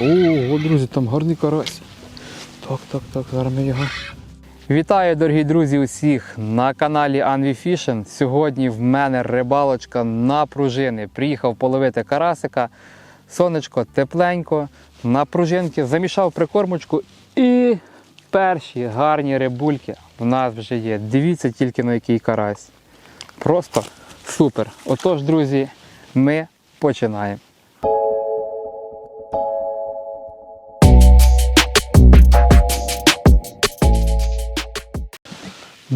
Ого, друзі, там гарний карась. Так, так, так, зараз ми його. Вітаю, дорогі друзі, усіх на каналі Anvi Fishing. Сьогодні в мене рибалочка на пружини. Приїхав половити карасика. Сонечко тепленько, на пружинки замішав прикормочку і перші гарні рибульки в нас вже є. Дивіться тільки на який карась. Просто супер. Отож, друзі, ми починаємо.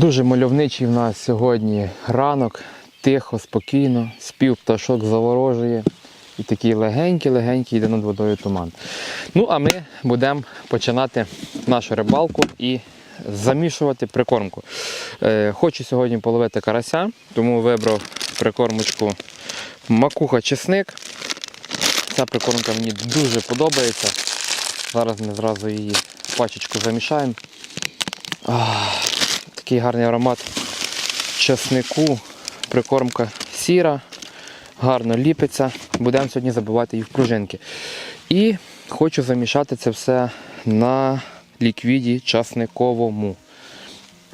Дуже мальовничий в нас сьогодні ранок, тихо, спокійно, спів пташок заворожує. І такий легенький-легенький йде над водою туман. Ну, а ми будемо починати нашу рибалку і замішувати прикормку. Е, хочу сьогодні половити карася, тому вибрав прикормочку макуха чесник. Ця прикормка мені дуже подобається. Зараз ми зразу її пачечку замішаємо. Такий гарний аромат чеснику, прикормка сіра, гарно ліпиться. Будемо сьогодні забивати їх в пружинки. І хочу замішати це все на ліквіді часниковому.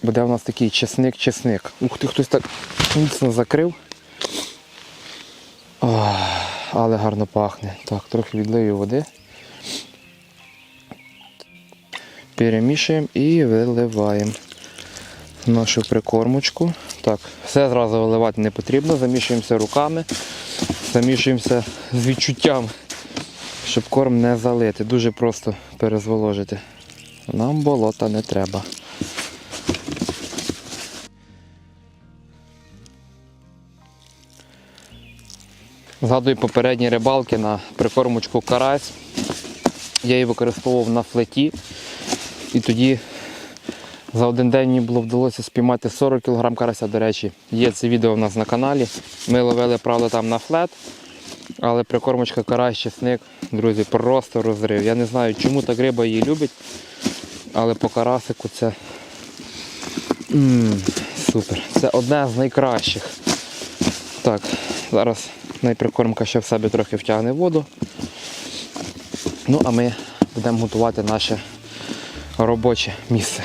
Буде у нас такий чесник-чесник. Ух ти, хтось так міцно закрив. Ох, але гарно пахне. Так, трохи відлию води. Перемішуємо і виливаємо нашу прикормочку. Так, все зразу виливати не потрібно, замішуємося руками, замішуємося з відчуттям, щоб корм не залити. Дуже просто перезволожити. Нам болота не треба. Згадую попередні рибалки на прикормочку карась. Я її використовував на флеті. І тоді за один день мені було вдалося спіймати 40 кг карася, до речі. Є це відео в нас на каналі. Ми ловили, правда, там на флет. Але прикормочка карась, чесник, друзі, просто розрив. Я не знаю, чому так риба її любить. Але по карасику це М, супер. Це одне з найкращих. Так, зараз найприкормка ще в себе трохи втягне воду. Ну, а ми будемо готувати наше робоче місце.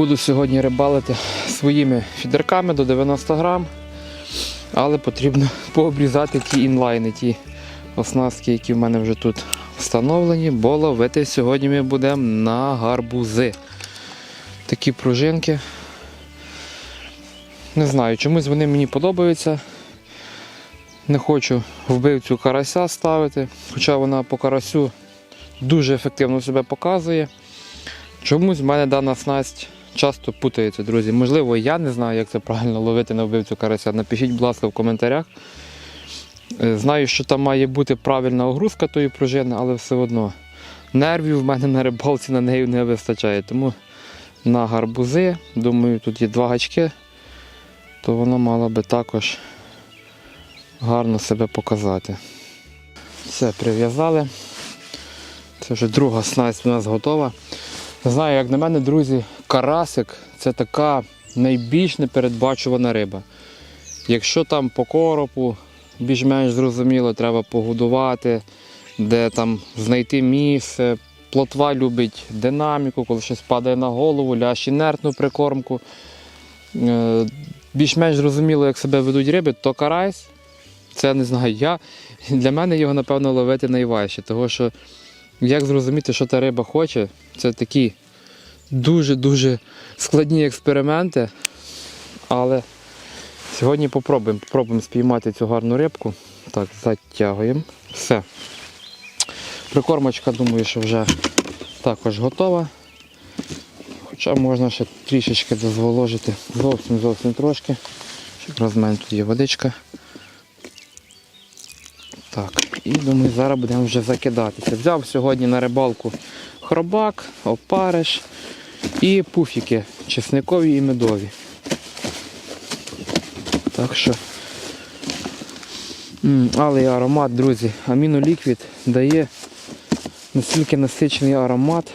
Буду сьогодні рибалити своїми фідерками до 90 грам, але потрібно пообрізати ті інлайни, ті оснастки, які в мене вже тут встановлені, бо ловити сьогодні ми будемо на гарбузи. Такі пружинки. Не знаю, чомусь вони мені подобаються. Не хочу вбивцю карася ставити, хоча вона по карасю дуже ефективно себе показує. Чомусь в мене дана снасть часто путається, друзі. Можливо, я не знаю, як це правильно ловити на вбивцю карася. Напишіть, будь ласка, в коментарях. Е, Знаю, що там має бути правильна огрузка тої пружини, але все одно нервів в мене на рибалці на неї не вистачає. Тому на гарбузи, думаю, тут є два гачки, то воно мало би також гарно себе показати. Все, прив'язали. Це вже друга снасть у нас готова. Не знаю, як на мене, друзі, карасик це така найбільш непередбачувана риба. Якщо там по коропу більш-менш зрозуміло, треба погодувати, де там знайти місце. Плотва любить динаміку, коли щось падає на голову, лящ інертну прикормку. Е, Більш-менш зрозуміло, як себе ведуть риби, то карась, це не знаю я. Для мене його, напевно, ловити найважче, тому що як зрозуміти, що та риба хоче, це такі дуже-дуже складні експерименти. Але сьогодні попробуємо, попробуємо спіймати цю гарну рибку. Так, затягуємо. Все. Прикормочка, думаю, що вже також готова. Хоча можна ще трішечки дозволожити, зовсім зовсім трошки. В мене тут є водичка. Так, і думаю, зараз будемо вже закидатися. Взяв сьогодні на рибалку хробак, опариш і пуфіки чесникові і медові. Так що Але аромат, друзі, аміноліквід дає настільки насичений аромат.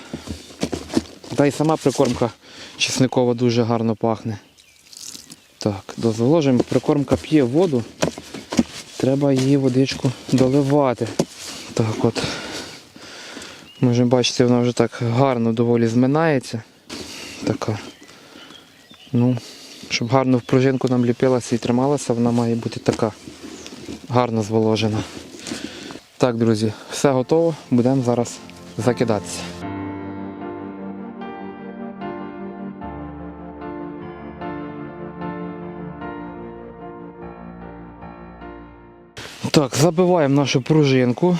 Та й сама прикормка чесникова дуже гарно пахне. Так, дозволожимо, прикормка п'є воду. Треба її водичку доливати. Так от. Можемо бачити, вона вже так гарно доволі зминається. Така. Ну, щоб гарно в пружинку нам ліпилася і трималася, вона має бути така гарно зволожена. Так, друзі, все готово. Будемо зараз закидатися. Так, забиваємо нашу пружинку.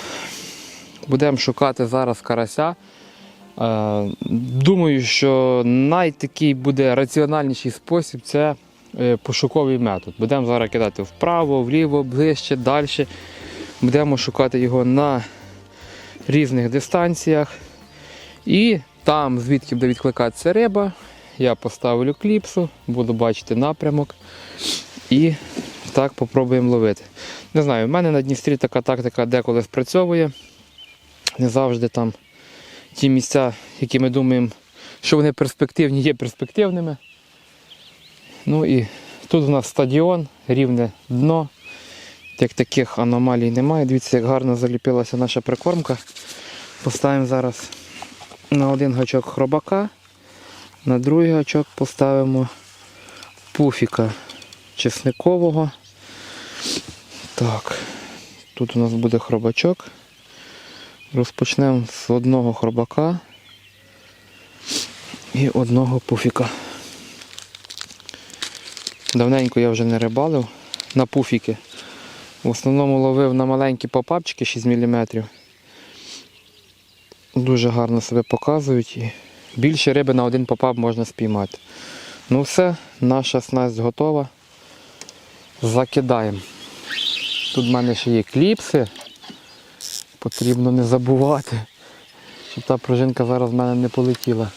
Будемо шукати зараз карася. Е, Думаю, що найтакий буде раціональніший спосіб це е, пошуковий метод. Будемо зараз кидати вправо, вліво, ближче, далі. Будемо шукати його на різних дистанціях. І там, звідки буде відкликатися риба, я поставлю кліпсу, буду бачити напрямок. І так попробуємо ловити. Не знаю, в мене на Дністрі така тактика деколи спрацьовує. Не завжди там ті місця, які ми думаємо, що вони перспективні, є перспективними. Ну і тут у нас стадіон, рівне дно. Як таких аномалій немає. Дивіться, як гарно заліпилася наша прикормка. Поставимо зараз на один гачок хробака, на другий гачок поставимо пуфіка чесникового. Так, тут у нас буде хробачок. Розпочнемо з одного хробака і одного пуфіка. Давненько я вже не рибалив на пуфіки. В основному ловив на маленькі попапчики 6 мм. Дуже гарно себе показують і більше риби на один попап можна спіймати. Ну все, наша снасть готова. Закидаємо. Тут в мене ще є кліпси. Потрібно не забувати, щоб та пружинка зараз в мене не полетіла.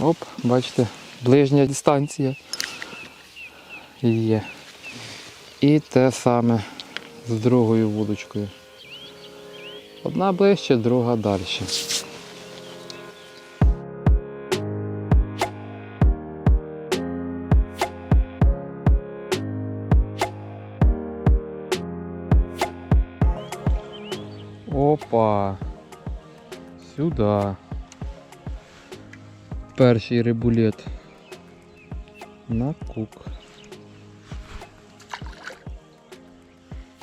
Оп, бачите, ближня дистанція є. І те саме з другою вудочкою. Одна ближче, друга далі. Опа. Сюди. Перший рибулет. На кук.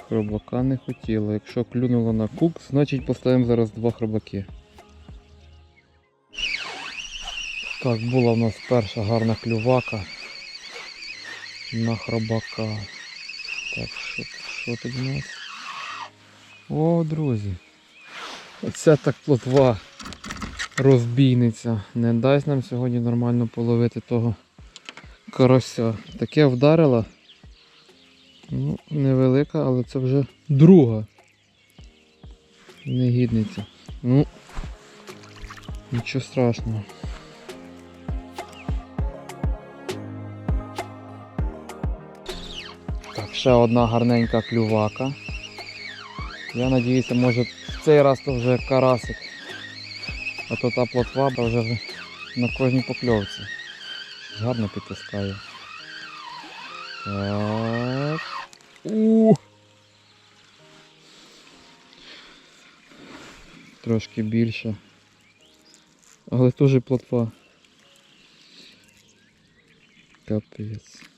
Хробака не хотіло. Якщо клюнуло на кук, значить поставимо зараз два хробаки. Так, була в нас перша гарна клювака на хробака. Так, що, що тут у нас? О, друзі. Оця так плотва розбійниця. Не дасть нам сьогодні нормально половити того карася. Таке вдарила. Ну, невелика, але це вже друга. Негідниця. Ну, нічого страшного. Так, ще одна гарненька клювака. Я надіюся, може цей раз то вже карасик. А то та плотва вже на кожній покльовці. Гарно підтискає. Так. У. Трошки більше. Але теж плотва. Капець.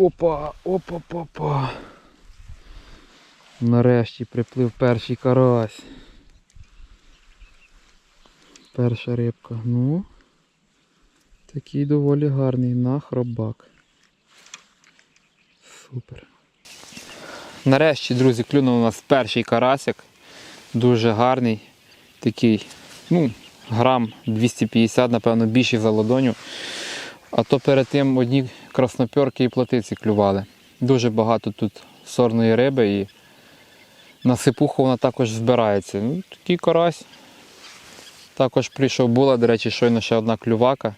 Опа, опа, опа. Нарешті приплив перший карась. Перша рибка. Ну, такий доволі гарний на хробак. Супер. Нарешті, друзі, клюнув у нас перший карасик. Дуже гарний. Такий, ну, грам 250, напевно, більший за ладоню. А то перед тим одні краснопьорки і плотиці клювали. Дуже багато тут сорної риби і на сипуху вона також збирається. Ну, такий карась. Також прийшов була, до речі, щойно ще одна клювака.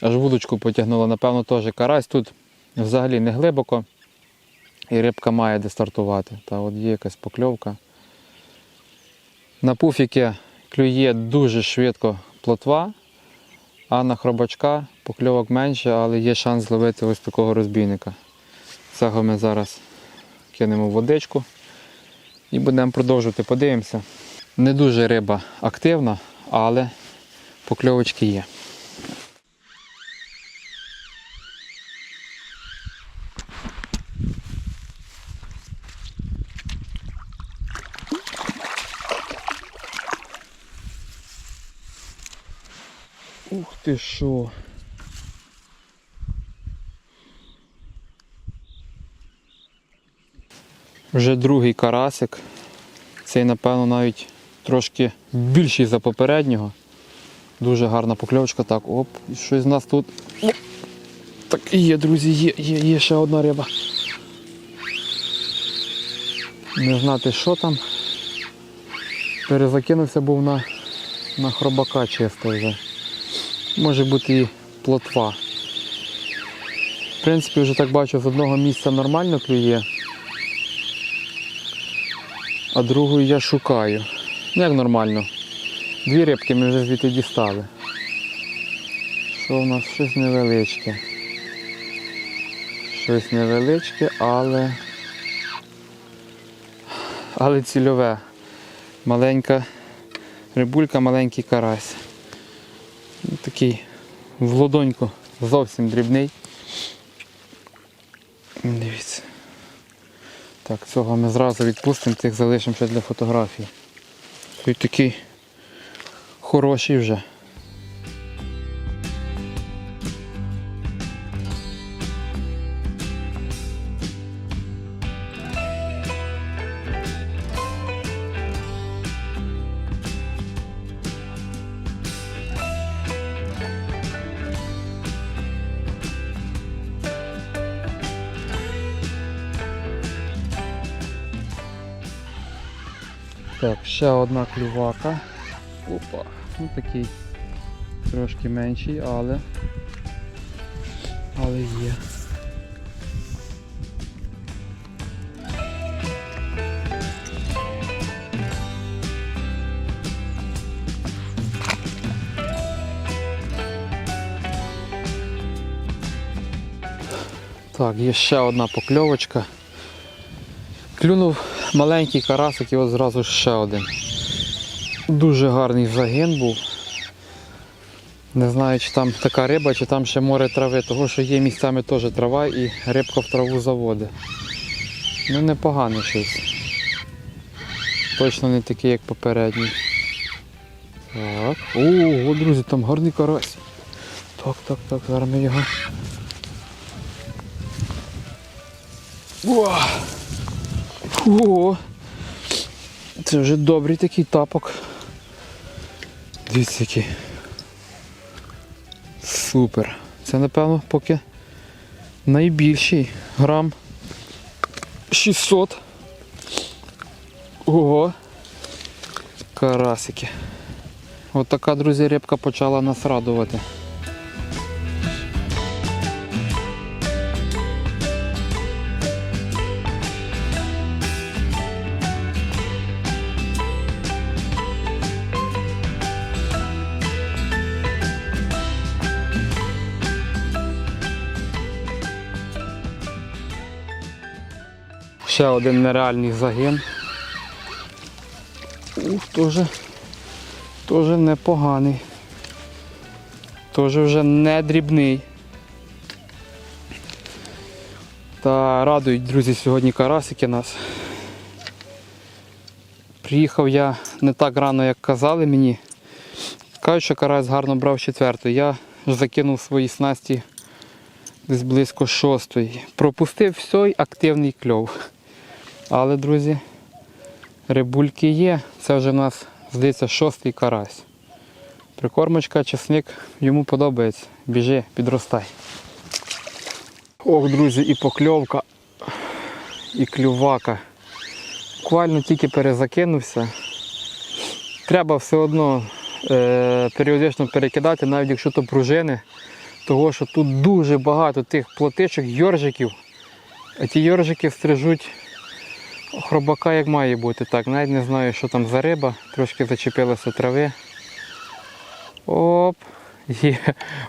Аж вудочку потягнула, напевно, теж карась. Тут взагалі не глибоко. І рибка має де стартувати. Та от є якась покльовка. На пуфіки клює дуже швидко плотва, а на хробачка покльовок менше, але є шанс зловити ось такого розбійника. Цього ми зараз кинемо в водичку і будемо продовжувати. Подивимося. Не дуже риба активна, але покльовочки є. Ух ти. Вже другий карасик. Цей, напевно, навіть трошки більший за попереднього. Дуже гарна покльовочка. Так, оп, щось з нас тут. Так і є, друзі, є, є, є ще одна риба. Не знати, що там. Перезакинувся був на, на хробака чисто вже. Може бути і плотва. В принципі, вже так бачу, з одного місця нормально клює, а другою я шукаю. Ну, Як нормально. Дві рибки ми вже звідти дістали. Що в нас щось невеличке. Щось невеличке, але. Але цільове. Маленька рибулька, маленький карась. Такий в ладоньку зовсім дрібний. Дивіться. Так, цього ми зразу відпустимо, тих залишимо ще для фотографії. Той такий хороший вже. Ще одна клювака. Опа, ну такий трошки менший, але. Але є. Так, є ще одна покльовочка. Клюнув маленький карасик і от зразу ще один. Дуже гарний загин був. Не знаю, чи там така риба, чи там ще море трави, того що є місцями теж трава і рибка в траву заводить. Ну непогано щось. Точно не такий, як попередній. Так. Ого, друзі, там гарний карась. Так, так, так, зараз ми його. Уа! О, це вже добрий такий тапок. Дивіться який. Супер. Це напевно поки найбільший грам 600. Ого. Карасики. От така, друзі, рибка почала нас радувати. Ще один нереальний загин. Ух, теж, теж непоганий. Теж вже не дрібний. Та радують, друзі, сьогодні карасики нас. Приїхав я не так рано, як казали мені. Кажуть, що карась гарно брав четверту. Я ж закинув свої снасті десь близько шостої. Пропустив все активний кльов. Але, друзі, рибульки є. Це вже у нас, здається, шостий карась. Прикормочка, чесник, йому подобається. Біжи, підростай. Ох, друзі, і покльовка, і клювака. Буквально тільки перезакинувся. Треба все одно е, періодично перекидати, навіть якщо то пружини, того що тут дуже багато тих плотичок, йоржиків. А ті йоржики стрижуть хробака як має бути. Так, навіть не знаю, що там за риба, трошки зачепилося трави. Оп, є.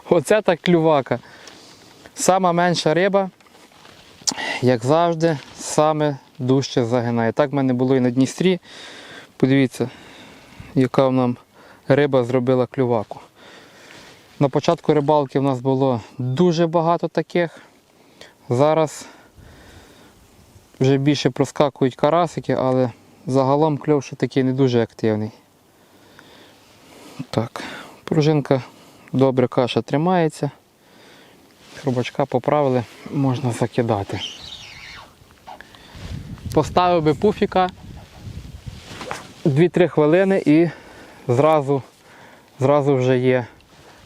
Оце так клювака. Сама менша риба, як завжди, саме дужче загинає. Так в мене було і на Дністрі. Подивіться, яка нам риба зробила клюваку. На початку рибалки в нас було дуже багато таких. Зараз вже більше проскакують карасики, але загалом кльов ще такий не дуже активний. Так, пружинка добре каша тримається. Хробачка поправили, можна закидати. Поставив би пуфіка 2-3 хвилини і зразу, зразу вже є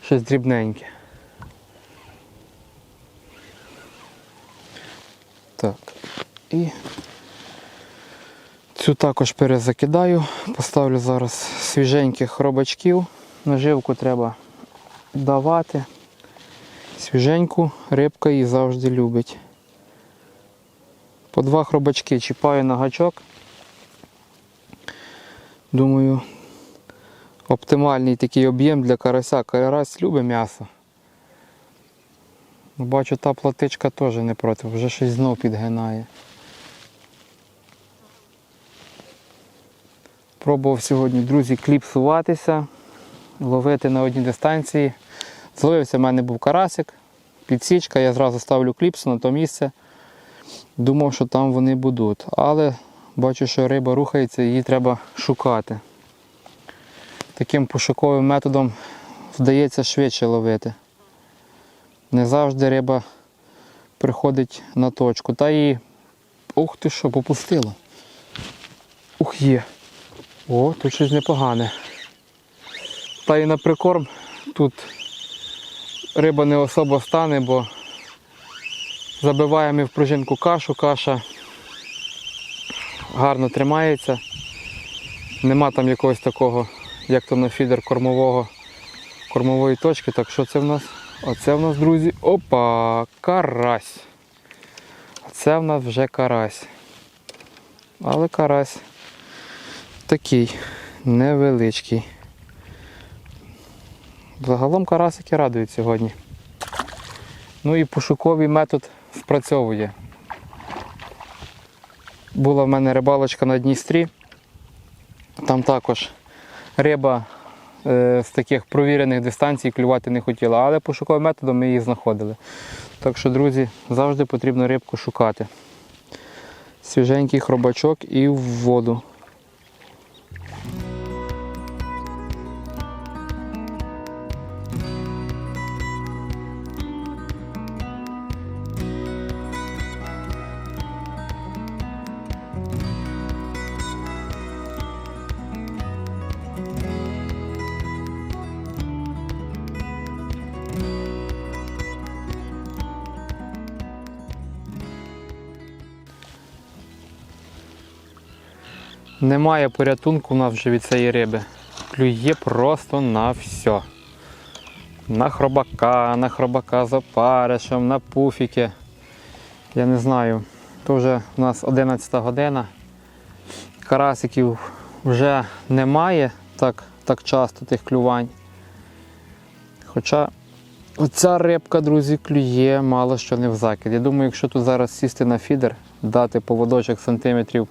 щось дрібненьке. Так. І цю також перезакидаю. Поставлю зараз свіженьких хробачків. Наживку треба давати. Свіженьку рибка її завжди любить. По два хробачки чіпаю на гачок. Думаю, оптимальний такий об'єм для карася. Карась любить м'ясо. Бачу, та платичка теж не проти, вже щось знов підгинає. Пробував сьогодні, друзі, кліпсуватися, ловити на одній дистанції. Зловився в мене був карасик, підсічка, я зразу ставлю кліпсу на то місце. Думав, що там вони будуть. Але бачу, що риба рухається, її треба шукати. Таким пошуковим методом вдається швидше ловити. Не завжди риба приходить на точку. Та і. Ух ти що, попустила. Ух є. О, тут щось непогане. Та і на прикорм тут риба не особо стане, бо забиваємо в пружинку кашу, каша гарно тримається. Нема там якогось такого, як то на фідер кормового, кормової точки. Так що це в нас? Оце в нас, друзі, опа, карась. Оце в нас вже карась. Але карась такий невеличкий. Загалом карасики радують сьогодні. Ну і пошуковий метод спрацьовує. Була в мене рибалочка на Дністрі. Там також риба е, з таких провірених дистанцій клювати не хотіла, але пошуковим методом ми її знаходили. Так що, друзі, завжди потрібно рибку шукати. Свіженький хробачок і в воду. Немає порятунку у нас вже від цієї риби. Клює просто на все. На хробака, на хробака з опаришем, на пуфіки. Я не знаю. То вже у нас 11 година. Карасиків вже немає так, так часто тих клювань. Хоча оця рибка, друзі, клює мало що не в закид. Я думаю, якщо тут зараз сісти на фідер, дати поводочок сантиметрів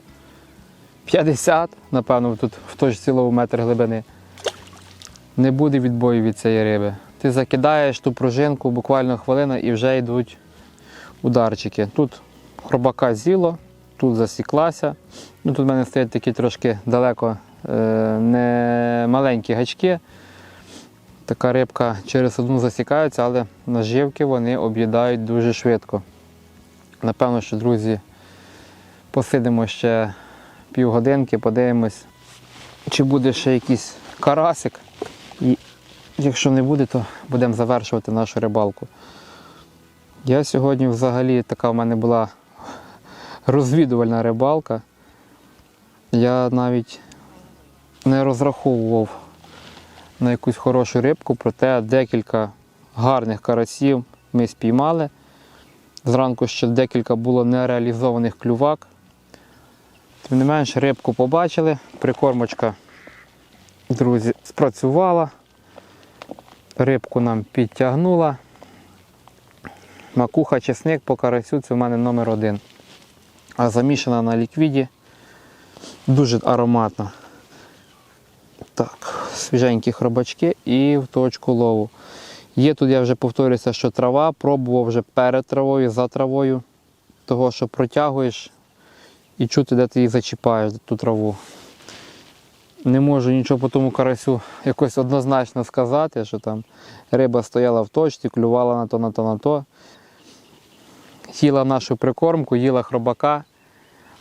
50, напевно, тут в точці лову метр глибини. Не буде відбою від цієї риби. Ти закидаєш ту пружинку, буквально хвилина і вже йдуть ударчики. Тут хробака з'їло, тут засіклася. Ну, Тут в мене стоять такі трошки далеко е, не маленькі гачки. Така рибка через одну засікається, але наживки вони об'їдають дуже швидко. Напевно, що, друзі, посидимо ще півгодинки, подивимось, чи буде ще якийсь карасик. І якщо не буде, то будемо завершувати нашу рибалку. Я сьогодні взагалі така в мене була розвідувальна рибалка. Я навіть не розраховував на якусь хорошу рибку, проте декілька гарних карасів ми спіймали. Зранку ще декілька було нереалізованих клювак. Тим не менш, рибку побачили, прикормочка, друзі, спрацювала. Рибку нам підтягнула. Макуха чесник по карасю це в мене номер один. А замішана на ліквіді. Дуже ароматна. Так, свіженькі хробачки і в точку лову. Є тут, я вже повторюся, що трава, пробував вже перед травою, за травою, того, що протягуєш і чути, де ти її зачіпаєш, ту траву. Не можу нічого по тому карасю якось однозначно сказати, що там риба стояла в точці, клювала на то, на то, на то. Їла нашу прикормку, їла хробака,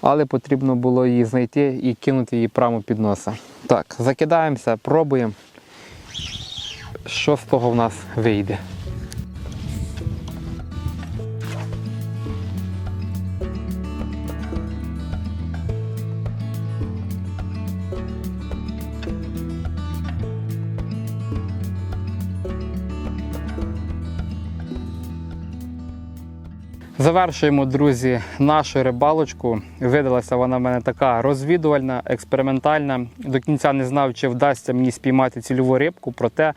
але потрібно було її знайти і кинути її прямо під носа. Так, закидаємося, пробуємо. Що з того в нас вийде? Завершуємо, друзі, нашу рибалочку. Видалася вона в мене така розвідувальна, експериментальна. До кінця не знав, чи вдасться мені спіймати цільову рибку. Проте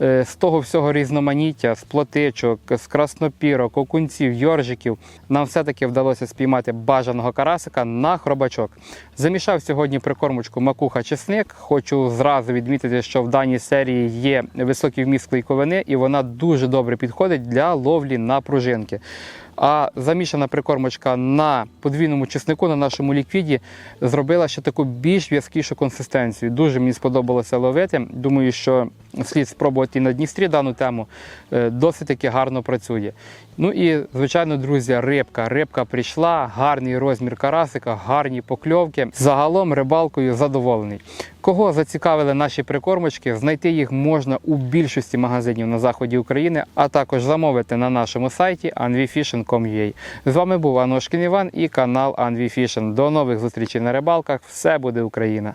е, з того всього різноманіття, з плотичок, з краснопірок, окунців, йоржиків, нам все-таки вдалося спіймати бажаного карасика на хробачок. Замішав сьогодні прикормочку макуха чесник. Хочу зразу відмітити, що в даній серії є високий вміст клейковини, і вона дуже добре підходить для ловлі на пружинки. А замішана прикормочка на подвійному чеснику на нашому ліквіді зробила ще таку більш в'язкішу консистенцію. Дуже мені сподобалося ловити. Думаю, що слід спробувати і на Дністрі дану тему. Е, Досить таки гарно працює. Ну і, звичайно, друзі, рибка. Рибка прийшла, гарний розмір карасика, гарні покльовки. Загалом рибалкою задоволений. Кого зацікавили наші прикормочки, знайти їх можна у більшості магазинів на заході України, а також замовити на нашому сайті anvifishing.com.ua. З вами був Аношкін Іван і канал Anvifishing. До нових зустрічей на рибалках. Все буде Україна!